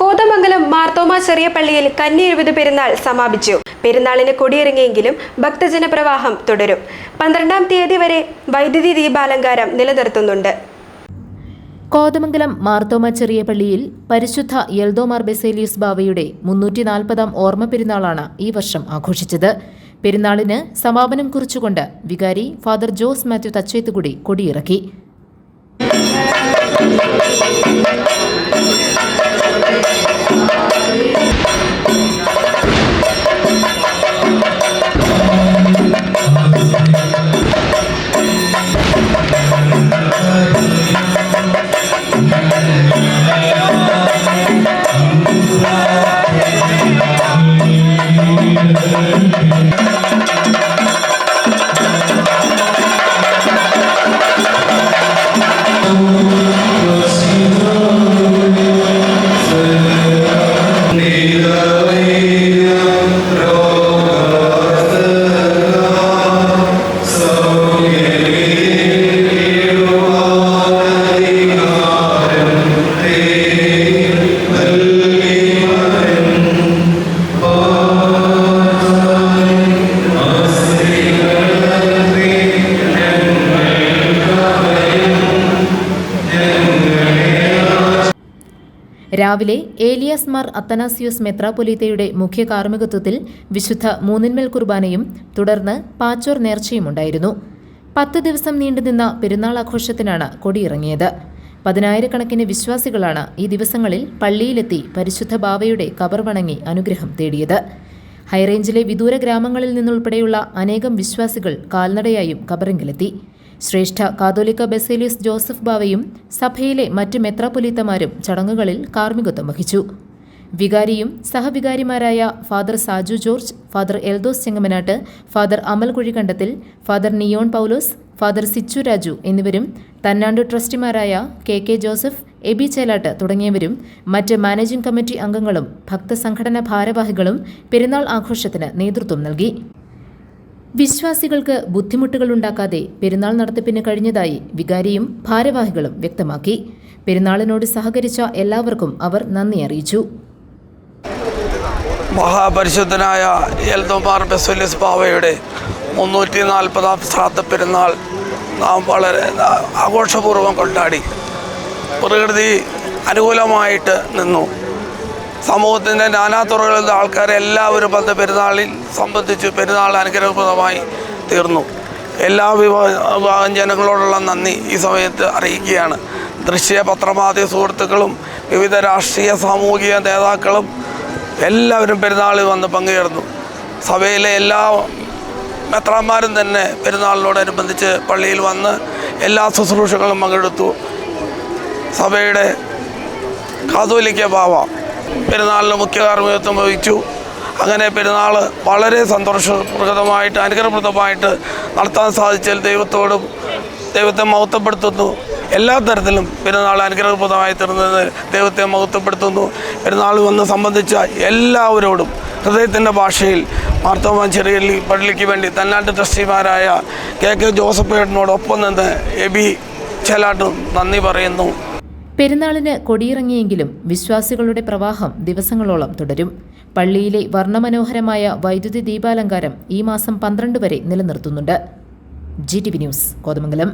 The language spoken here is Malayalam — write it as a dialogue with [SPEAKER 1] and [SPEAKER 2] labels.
[SPEAKER 1] കോതമംഗലം മാർത്തോമ ചെറിയ പള്ളിയിൽ കന്നി എഴുപത് പെരുന്നാൾ സമാപിച്ചു. പെരുന്നാളിന് കൊടിയിറങ്ങിയെങ്കിലും ഭക്തജനപ്രവാഹം തുടരും. പന്ത്രണ്ടാം തീയതി വരെ വൈദ്യുതി ദീപാലങ്കാരം നിലനിർത്തുന്നുണ്ട്.
[SPEAKER 2] കോതമംഗലം മാർത്തോമ ചെറിയ പള്ളിയിൽ പരിശുദ്ധ യൽദോമാർ ബെസേലിയസ് ബാവയുടെ മുന്നൂറ്റി നാൽപ്പതാം ഓർമ്മ പെരുന്നാളാണ് ഈ വർഷം ആഘോഷിച്ചത്. പെരുന്നാളിന് സമാപനം കുറിച്ചുകൊണ്ട് വികാരി ഫാദർ ജോസ് മാത്യു തച്ചേത്തുകൂടി കൊടിയിറക്കി. രാവിലെ ഏലിയാസ് മാർ അത്തനാസിയോസ് മെത്രാപൊലീത്തയുടെ മുഖ്യ കാർമ്മികത്വത്തിൽ വിശുദ്ധ മൂന്നിന്മേൽ കുർബാനയും തുടർന്ന് പാച്ചോർ നേർച്ചയും ഉണ്ടായിരുന്നു പത്ത് ദിവസം നീണ്ടുനിന്ന പെരുന്നാൾ ആഘോഷത്തിനാണ് കൊടിയിറങ്ങിയത്. പതിനായിരക്കണക്കിന് വിശ്വാസികളാണ് ഈ ദിവസങ്ങളിൽ പള്ളിയിലെത്തി പരിശുദ്ധ ബാവയുടെ കബർ വണങ്ങി അനുഗ്രഹം തേടിയത്. ഹൈറേഞ്ചിലെ വിദൂര ഗ്രാമങ്ങളിൽ നിന്നുൾപ്പെടെയുള്ള അനേകം വിശ്വാസികൾ കാൽനടയായും കബറിങ്കിലെത്തി. ശ്രേഷ്ഠ കാതോലിക്ക ബെസേലിയസ് ജോസഫ് ബാവയും സഭയിലെ മറ്റ് മെത്രാപൊലീത്തമാരും ചടങ്ങുകളിൽ കാർമ്മികത്വം വഹിച്ചു. വികാരിയും സഹവികാരിമാരായ father Saju George father Eldhose Chengamanatt father Amal Kuzhikandathil father Neon Paulose father Sichu Raju എന്നിവരും തന്നാണ്ടു ട്രസ്റ്റിമാരായ കെ കെ ജോസഫ് എബി ചേലാട്ട് തുടങ്ങിയവരും മറ്റ് മാനേജിംഗ് കമ്മിറ്റി അംഗങ്ങളും ഭക്തസംഘടനാ ഭാരവാഹികളും പെരുന്നാൾ ആഘോഷത്തിന് നേതൃത്വം നൽകി. വിശ്വാസികൾക്ക് ബുദ്ധിമുട്ടുകൾ ഉണ്ടാക്കാതെ പെരുന്നാൾ നടത്തിപ്പിന് കഴിഞ്ഞതായി വികാരിയും ഭാരവാഹികളും വ്യക്തമാക്കി. പെരുന്നാളിനോട് സഹകരിച്ച എല്ലാവർക്കും അവർ നന്ദി അറിയിച്ചു.
[SPEAKER 3] മഹാപരിശുദ്ധനായ എൽദോമാർ ബാവയുടെ മുന്നൂറ്റി നാൽപ്പതാം ശ്രാദ്ധ പെരുന്നാൾ നാം വളരെ ആഘോഷപൂർവം കൊണ്ടാടി. പ്രകൃതി അനുകൂലമായിട്ട് നിന്നു. സമൂഹത്തിന്റെ നാനാതുറകളിൽ നിന്ന് ആൾക്കാരെ എല്ലാവരും വന്ന് പെരുന്നാളിൽ സംബന്ധിച്ച് പെരുന്നാൾ അനുഗ്രഹപ്രദമായി തീർന്നു. എല്ലാ വിഭാഗം ജനങ്ങളോടുള്ള നന്ദി ഈ സമയത്ത് അറിയിക്കുകയാണ്. ദൃശ്യ പത്രമാധ്യമ സുഹൃത്തുക്കളും വിവിധ രാഷ്ട്രീയ സാമൂഹിക നേതാക്കളും എല്ലാവരും പെരുന്നാളിൽ വന്ന് പങ്കുചേർന്നു സഭയിലെ എല്ലാ മെത്രാന്മാരും തന്നെ പെരുന്നാളിനോടനുബന്ധിച്ച് പള്ളിയിൽ വന്ന് എല്ലാ ശുശ്രൂഷകളും പങ്കെടുത്തു. സഭയുടെ കാതോലിക്ക ബാവ പെരുന്നാളിന് മുഖ്യ കാർമ്മികത്വം വഹിച്ചു. അങ്ങനെ പെരുന്നാൾ വളരെ സന്തോഷപ്രദമായിട്ട് അനുഗ്രഹപ്രദമായിട്ട് നടത്താൻ സാധിച്ചാൽ ദൈവത്തോടും ദൈവത്തെ മഹത്വപ്പെടുത്തുന്നു. എല്ലാ തരത്തിലും പെരുന്നാൾ അനുഗ്രഹപ്രദമായി തീർന്നത് ദൈവത്തെ മഹത്വപ്പെടുത്തുന്നു. പെരുന്നാൾ വന്ന് സംബന്ധിച്ച എല്ലാവരോടും ഹൃദയത്തിന്റെ ഭാഷയിൽ മാർത്തോമാൻ ചെറിയ പള്ളിക്ക് വേണ്ടി തന്നാട്ട് ട്രസ്റ്റിമാരായ കെ കെ ജോസഫേട്ടനോടൊപ്പം നിന്ന് എബി ചെലാട്ടും നന്ദി പറയുന്നു.
[SPEAKER 2] പെരുന്നാളിന് കൊടിയിറങ്ങിയെങ്കിലും വിശ്വാസികളുടെ പ്രവാഹം ദിവസങ്ങളോളം തുടരും. പള്ളിയിലെ വർണമനോഹരമായ വൈദ്യുതി ദീപാലങ്കാരം ഈ മാസം പന്ത്രണ്ട് വരെ നിലനിർത്തുന്നുണ്ട്. G T V news Kothamangalam.